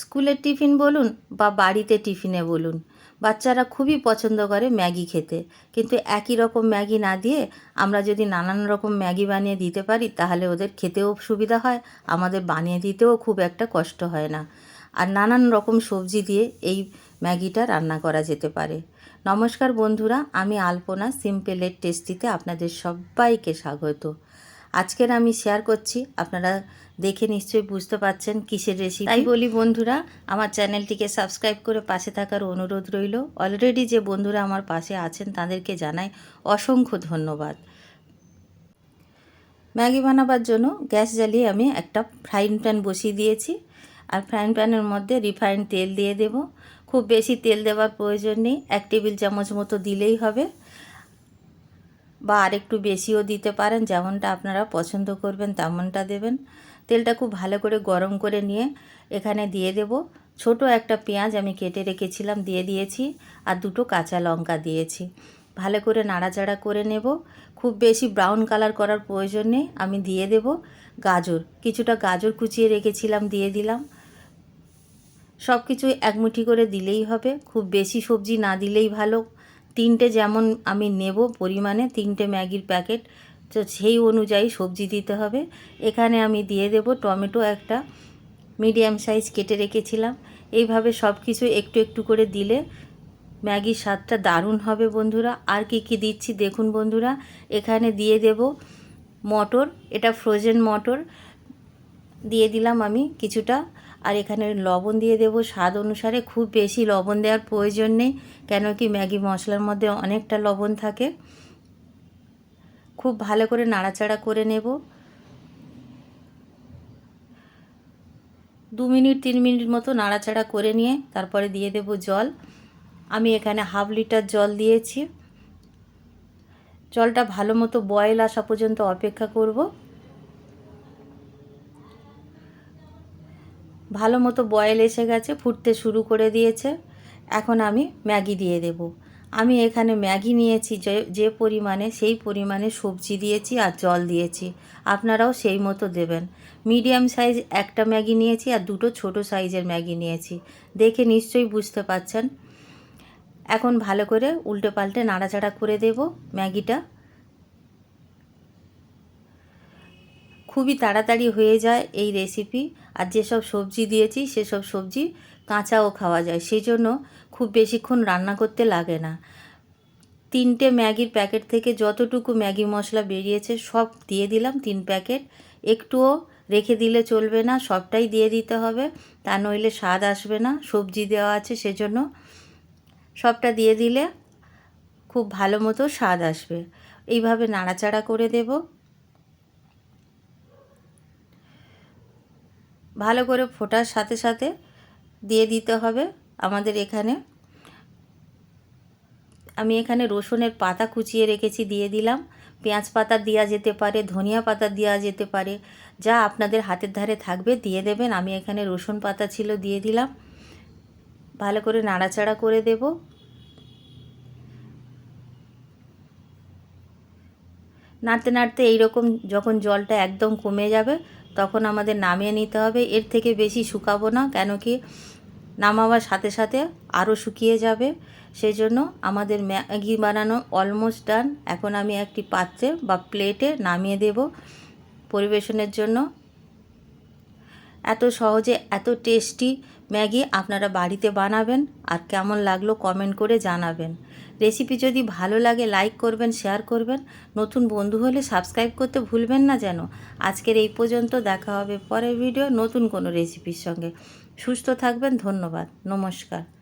স্কুলের টিফিন বলুন বা বাড়িতে টিফিনে বলুন, বাচ্চারা খুবই পছন্দ করে ম্যাগি খেতে। কিন্তু একই রকম ম্যাগি না দিয়ে আমরা যদি নানান রকম ম্যাগি বানিয়ে দিতে পারি, তাহলে ওদের খেতেও সুবিধা হয়, আমাদের বানিয়ে দিতেও খুব একটা কষ্ট হয় না। আর নানান রকম সবজি দিয়ে এই ম্যাগিটা রান্না করা যেতে পারে। নমস্কার বন্ধুরা, আমি আলপনা সিম্পলের টেস্টিতে আপনাদের সবাইকে স্বাগত। আজকের আমি শেয়ার করছি। আপনারা দেখে নিশ্চয়ই বুঝতে পাচ্ছেন কিসের রেসিপি তাই বলি, বন্ধুরা, আমার চ্যানেলটিকে সাবস্ক্রাইব করে পাশে থাকার অনুরোধ রইল। অলরেডি যে বন্ধুরা আমার পাশে আছেন, তাদেরকে জানাই অসংখ্য ধন্যবাদ। ম্যাগি বানাবার জন্য গ্যাস জ্বালিয়ে আমি একটা ফ্রাইং প্যান বসিয়ে দিয়েছি। আর ফ্রাইং প্যানের মধ্যে রিফাইন্ড তেল দিয়ে দেব। খুব বেশি তেল দেওয়ার প্রয়োজন নেই। এক টেবিল চামচ মতো দিলেই হবে। বা আরেকটু বেশিও দিতে পারেন, যেমনটা আপনারা পছন্দ করবেন তেমনটা দেবেন। তেলটা খুব ভালো করে গরম করে নিয়ে এখানে দিয়ে দেব। ছোট একটা পেঁয়াজ আমি কেটে রেখেছিলাম, দিয়ে দিয়েছি আর দুটো কাঁচা লঙ্কা দিয়েছি। ভালো করে নাড়াচাড়া করে নেব। খুব বেশি ব্রাউন কালার করার প্রয়োজন নেই, আমি দিয়ে দেব গাজর। কিছুটা গাজর কুচিয়ে রেখেছিলাম, দিয়ে দিলাম। সব কিছু এক মুঠি করে দিলেই হবে। খুব বেশি সবজি না দিলেই ভালো। তিনটে যেমন আমি নেব পরিমাণে, তিনটে ম্যাগির প্যাকেট, তো সেই অনুযায়ী সবজি দিতে হবে। এখানে আমি দিয়ে দেব টমেটো একটা, মিডিয়াম সাইজ কেটে রেখেছিলাম। এইভাবে সব কিছু একটু একটু করে দিলে ম্যাগির স্বাদটা দারুণ হবে বন্ধুরা। আর কি কি দিচ্ছি দেখুন বন্ধুরা, এখানে দিয়ে দেব মটর, এটা ফ্রোজেন মটর। দিয়ে দিলাম আমি কিছুটা আর এখানে লবণ দিয়ে দেব স্বাদ অনুসারে। খুব বেশি লবণ দেওয়ার প্রয়োজন নেই কেন কি ম্যাগি মশলার মধ্যে অনেকটা লবণ থাকে। খুব ভালো করে নাড়াচাড়া করে নেব। দু মিনিট, তিন মিনিট মতো নাড়াচাড়া করে নিয়ে তারপরে দিয়ে দেব জল। আমি এখানে হাফ লিটার জল দিয়েছি। জলটা ভালো মতো বয়েল আসা পর্যন্ত অপেক্ষা করব। ভালো মতো বয়েল এসে গেছে, ফুটতে শুরু করে দিয়েছে। এখন আমি ম্যাগি দিয়ে দেব। আমি এখানে ম্যাগি নিয়েছি, যে যে পরিমাণে, সেই পরিমাণে সবজি দিয়েছি আর জল দিয়েছি। আপনারাও সেই মতো দেবেন। মিডিয়াম সাইজ একটা ম্যাগি নিয়েছি আর দুটো ছোট সাইজের ম্যাগি নিয়েছি। দেখে নিশ্চয়ই বুঝতে পাচ্ছেন। এখন ভালো করে উল্টে পাল্টে নাড়াচাড়া করে দেব ম্যাগিটা। খুবই তাড়াতাড়ি হয়ে যায় এই রেসিপি আর যেসব সবজি দিয়েছি সেসব সবজি কাঁচাও খাওয়া যায়। সেই জন্য খুব বেশিক্ষণ রান্না করতে লাগে না। তিনটে ম্যাগির প্যাকেট থেকে যতটুকু ম্যাগি মশলা বেরিয়েছে সব দিয়ে দিলাম তিন প্যাকেট। একটুও রেখে দিলে চলবে না, সবটাই দিয়ে দিতে হবে। তা নইলে স্বাদ আসবে না, সবজি দেওয়া আছে সেজন্য সবটা দিয়ে দিলে খুব ভালো মতো স্বাদ আসবে। এইভাবে নাড়াচাড়া করে দেব। ভালো করে ফোটার সাথে সাথে দিয়ে দিতে হবে আমাদের এখানে। আমি এখানে রসুনের পাতা কুচিয়ে রেখেছি, দিয়ে দিলাম। পেঁয়াজ পাতা দেওয়া যেতে পারে, ধনিয়া পাতা দেওয়া যেতে পারে। যা আপনাদের হাতের ধারে থাকবে, দিয়ে দেবেন। আমি এখানে রসুন পাতা ছিল, দিয়ে দিলাম। ভালো করে নাড়াচাড়া করে দেব। নাড়তে নাড়তে এইরকম যখন জলটা একদম কমে যাবে তখন আমাদের নামিয়ে নিতে হবে। এর থেকে বেশি শুকাবো না, কেন কি নামাবার সাথে সাথে আরও শুকিয়ে যাবে। সেই জন্য আমাদের ম্যাগি বানানো অলমোস্ট ডান এখন আমি একটি পাত্রে বা প্লেটে নামিয়ে দেব। পরিবেশনের জন্য এত সহজে, এত টেস্টি ম্যাগি আপনারা বাড়িতে বানাবেন আর কেমন লাগল কমেন্ট করে জানাবেন। রেসিপি যদি ভালো লাগে, লাইক করবেন, শেয়ার করবেন। নতুন বন্ধু হলে সাবস্ক্রাইব করতে ভুলবেন না যেন। আজকের এই পর্যন্ত দেখা হবে পরের ভিডিও নতুন কোনো রেসিপির সঙ্গে। সুস্থ থাকবেন, ধন্যবাদ, নমস্কার।